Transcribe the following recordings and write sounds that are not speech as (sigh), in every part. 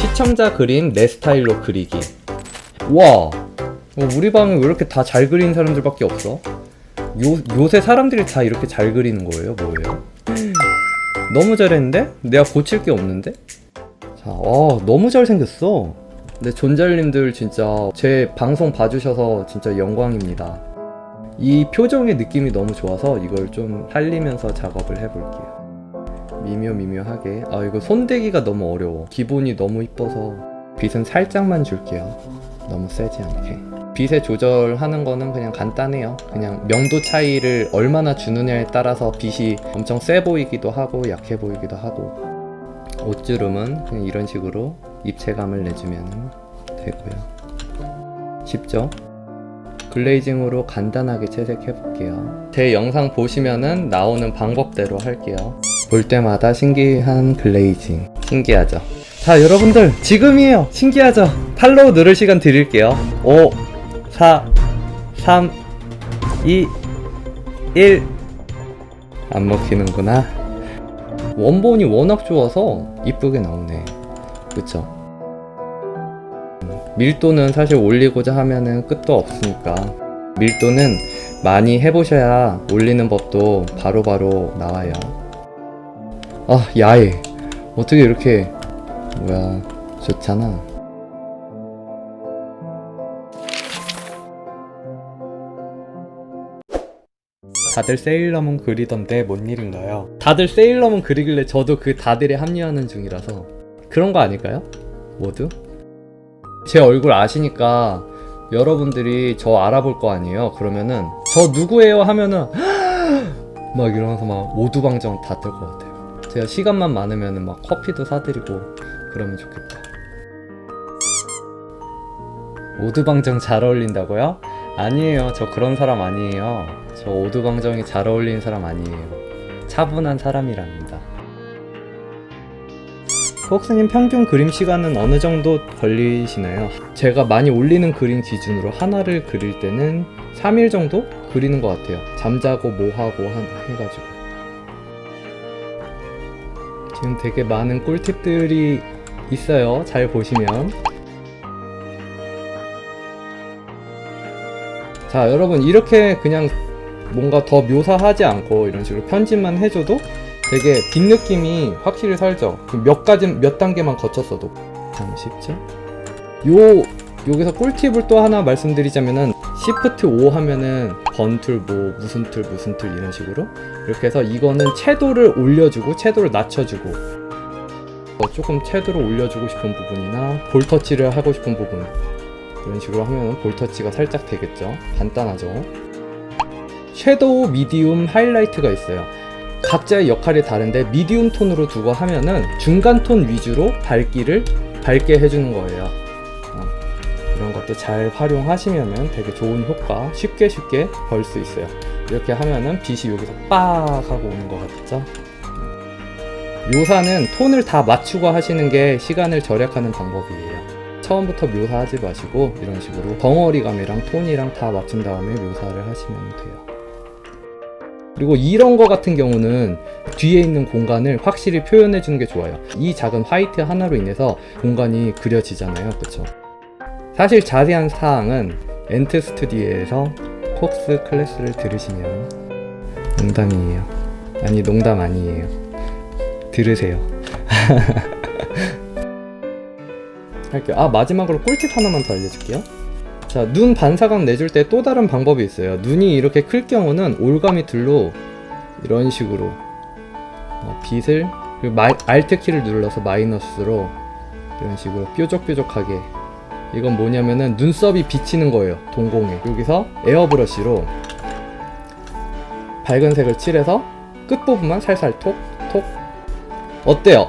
시청자 그림 내 스타일로 그리기. 와, 어, 우리 방에 왜 이렇게 다 잘 그리는 사람들밖에 없어? 요, 요새 사람들이 다 이렇게 잘 그리는 거예요? 뭐예요? (gasps) 너무 잘했는데? 내가 고칠 게 없는데? 자, 어, 너무 잘생겼어. 근데 존잘님들 진짜 제 방송 봐주셔서 진짜 영광입니다. 이 표정의 느낌이 너무 좋아서 이걸 좀 살리면서 작업을 해볼게요. 미묘 미묘하게. 아 이거 손대기가 너무 어려워. 기본이 너무 이뻐서 빛은 살짝만 줄게요. 너무 세지 않게. 빛의 조절하는 거는 그냥 간단해요. 그냥 명도 차이를 얼마나 주느냐에 따라서 빛이 엄청 세 보이기도 하고 약해 보이기도 하고 옷주름은 그냥 이런 식으로 입체감을 내주면 되고요. 쉽죠? 글레이징으로 간단하게 채색해 볼게요. 제 영상 보시면은 나오는 방법대로 할게요. 볼 때마다 신기한 글레이징. 신기하죠? 자, 여러분들, 지금이에요. 신기하죠? 팔로우 누를 시간 드릴게요. 5, 4, 3, 2, 1. 안 먹히는구나. 원본이 워낙 좋아서 이쁘게 나오네. 그쵸? 밀도는 사실 올리고자 하면은 끝도 없으니까 밀도는 많이 해보셔야 올리는 법도 바로바로 나와요. 아 야해 어떻게 이렇게 뭐야 좋잖아. 다들 세일러문 그리던데 뭔 일인가요? 다들 세일러문 그리길래 저도 그 다들에 합류하는 중이라서 그런 거 아닐까요? 모두? 제 얼굴 아시니까 여러분들이 저 알아볼 거 아니에요. 그러면은 저 누구예요 하면은 (gasps) 막 이러면서 막 오두방정 다 뜰 것 같아요. 제가 시간만 많으면은 막 커피도 사드리고 그러면 좋겠다. 오두방정 잘 어울린다고요? 아니에요. 저 그런 사람 아니에요. 저 오두방정이 잘 어울리는 사람 아니에요. 차분한 사람이랍니다. 혹스님 평균 그림 시간은 어느 정도 걸리시나요? 제가 많이 올리는 그림 기준으로 하나를 그릴 때는 3일 정도 그리는 것 같아요. 잠자고 뭐 하고 한, 해가지고. 지금 되게 많은 꿀팁들이 있어요. 잘 보시면. 자, 여러분, 이렇게 그냥 뭔가 더 묘사하지 않고 이런 식으로 편집만 해줘도 되게 빈 느낌이 확실히 살죠. 그몇 가지 몇 단계만 거쳤어도 참 쉽죠. 요 여기서 꿀팁을 또 하나 말씀드리자면은 Shift 5 하면은 번툴 뭐 무슨 툴 무슨 툴 이런 식으로 이렇게 해서 이거는 채도를 올려주고 채도를 낮춰주고 어, 조금 채도를 올려주고 싶은 부분이나 볼터치를 하고 싶은 부분 이런 식으로 하면은 볼터치가 살짝 되겠죠. 간단하죠. 섀도우, 미디움, 하이라이트가 있어요. 각자의 역할이 다른데 미디움 톤으로 두고 하면은 중간 톤 위주로 밝기를 밝게 해주는 거예요. 어, 이런 것도 잘 활용하시면 되게 좋은 효과 쉽게 쉽게 벌 수 있어요. 이렇게 하면은 빛이 여기서 빡 하고 오는 것 같죠? 묘사는 톤을 다 맞추고 하시는 게 시간을 절약하는 방법이에요. 처음부터 묘사하지 마시고 이런 식으로 덩어리감이랑 톤이랑 다 맞춘 다음에 묘사를 하시면 돼요. 그리고 이런 거 같은 경우는 뒤에 있는 공간을 확실히 표현해 주는 게 좋아요. 이 작은 화이트 하나로 인해서 공간이 그려지잖아요. 그쵸? 사실 자세한 사항은 엔트 스튜디오에서 폭스 클래스를 들으시면 농담이에요. 아니 농담 아니에요. 들으세요. (laughs) 할게요. 아 마지막으로 꿀팁 하나만 더 알려줄게요. 자, 눈 반사각 내줄 때 또 다른 방법이 있어요. 눈이 이렇게 클 경우는 올가미 툴로 이런 식으로 어, 빛을 마, Alt 키를 눌러서 마이너스로 이런 식으로 뾰족뾰족하게 이건 뭐냐면은 눈썹이 비치는 거예요. 동공에 여기서 에어브러쉬로 밝은 색을 칠해서 끝 부분만 살살 톡톡 어때요?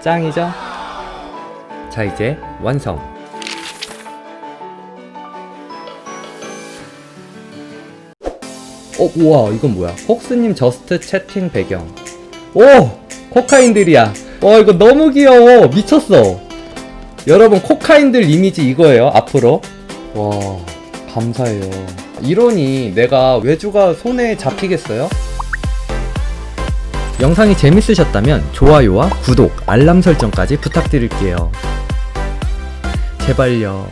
짱이죠? 자 이제 완성. 어, 우와, 이건 뭐야? 폭스님 저스트 채팅 배경. 오! 코카인들이야. 와, 이거 너무 귀여워. 미쳤어. 여러분, 코카인들 이미지 이거예요, 앞으로. 와, 감사해요. 이러니 내가 외주가 손에 잡히겠어요? 영상이 재밌으셨다면 좋아요와 구독, 알람 설정까지 부탁드릴게요. 제발요.